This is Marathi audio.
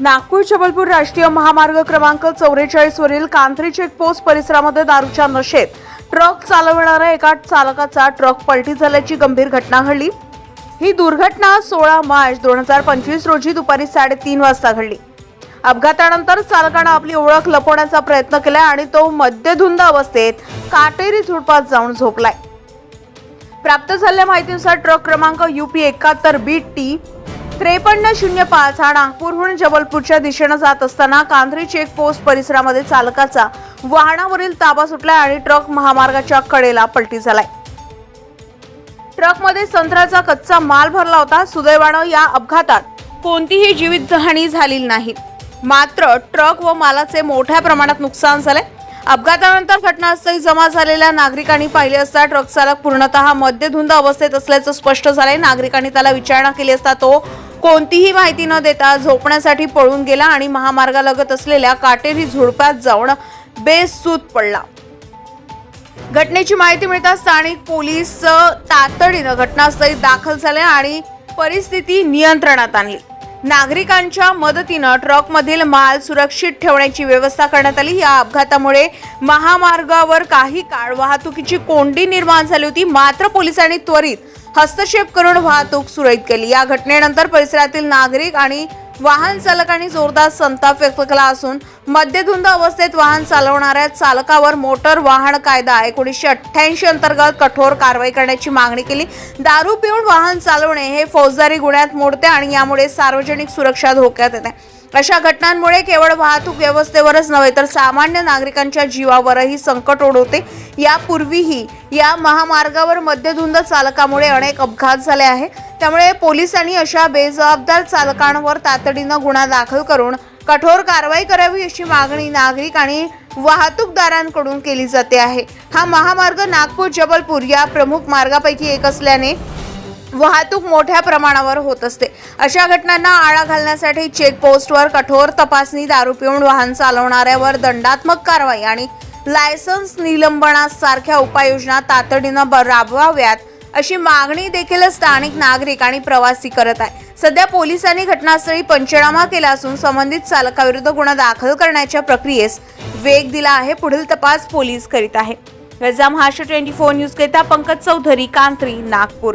नागपूर जबलपूर राष्ट्रीय महामार्ग क्रमांक चौवेचाळीस वरील कांत्री चेकपोस्ट परिसरामध्ये दारूच्या नशेत ट्रक चालविणाऱ्या एका चालकाचा ट्रक पलटी झाल्याची गंभीर घटना घडली. ही दुर्घटना सोळा मार्च दोन हजार पंचवीस रोजी दुपारी साडेतीन वाजता घडली. अपघातानंतर चालकानं आपली ओळख लपवण्याचा प्रयत्न केला आणि तो मद्यधुंद अवस्थेत काटेरी झुडपात जाऊन झोपलाय. प्राप्त झालेल्या माहितीनुसार ट्रक क्रमांक युपी एकाहत्तर बी टी त्रेपन्न शून्य पाच हा नागपूरहून जबलपूरच्या दिशेनं जात असताना कांद्री चेक पोस्ट परिसरामध्ये चालकाचा वाहनावरील ताबा सुटलाय आणि ट्रक महामार्गाच्या कडेला पलटी झालाय. ट्रकमध्ये संत्र्याचा कच्चा माल भरला होता. सुदैवानं या अपघातात कोणतीही जीवितहानी झालेली नाही. मात्र ट्रक व मालाचे मोठ्या प्रमाणात नुकसान झाले अपघातानंतर घटनास्थळी जमा झालेल्या नागरिकांनी पाहिले असता ट्रक चालक पूर्णतः मद्यधुंद अवस्थेत असल्याचं स्पष्ट झालंय. नागरिकांनी त्याला विचारणा केली असता तो कोणतीही माहिती न देता झोपण्यासाठी पळून गेला आणि महामार्गालगत असलेल्या काटेरी झुडपात जाऊन बेसूत पडला. घटनेची माहिती मिळताच स्थानिक पोलीस तातडीनं घटनास्थळी दाखल झाले आणि परिस्थिती नियंत्रणात आणली. नागरिकांच्या मदतीनं ट्रकमधील माल सुरक्षित ठेवण्याची व्यवस्था करण्यात आली. या अपघातामुळे महामार्गावर काही काळ वाहतुकीची कोंडी निर्माण झाली होती. मात्र पोलिसांनी त्वरित हस्तक्षेप करून वाहतूक सुरळीत केली. या घटनेनंतर परिसरातील नागरिक आणि वाहन चालकांनी जोरदार संताप व्यक्त केला असून मद्यधुंद अवस्थेत वाहन चालवणाऱ्या चालकावर मोटर वाहन कायदा एकोणीसशे अठ्ठ्याऐंशी अंतर्गत कठोर कारवाई करण्याची मागणी केली. दारू पिऊन वाहन चालवणे हे फौजदारी गुन्ह्यात मोडते आणि यामुळे सार्वजनिक सुरक्षा धोक्यात येते. अशा घटनांमुळे केवळ वाहतूक व्यवस्थेवरच नव्हे तर सामान्य नागरिकांच्या जीवावरही संकट ओढवते. यापूर्वीही या महामार्गावर मद्यधुंद चालकामुळे अनेक अपघात झाले आहे त्यामुळे पोलिसांनी अशा बेजबाबदार चालकांवर तातडीनं गुन्हा दाखल करून कठोर कारवाई करावी अशी मागणी नागरिक आणि वाहतूकदारांकडून केली जाते आहे. हा महामार्ग नागपूर जबलपूर या प्रमुख मार्गापैकी एक असल्याने वाहतूक मोठ्या प्रमाणावर होत असते. अशा घटनांना आळा घालण्यासाठी चेकपोस्टवर कठोर तपासणी दारू पिऊन वाहन चालवणाऱ्यावर दंडात्मक कारवाई आणि लायसन्स निलंबनासारख्या उपाययोजना तातडीनं ब- राबवाव्यात. अशी मागणी देखील स्थानिक नागरिक आणि प्रवासी करत आहे. सध्या पोलिसांनी घटनास्थळी पंचनामा केला असून संबंधित चालकाविरुद्ध गुन्हा दाखल करण्याच्या प्रक्रियेस वेग दिला आहे. पुढील तपास पोलीस करीत आहे. गजा महाराष्ट्र ट्वेंटी फोर न्यूज करिता पंकज चौधरी कांत्री नागपूर.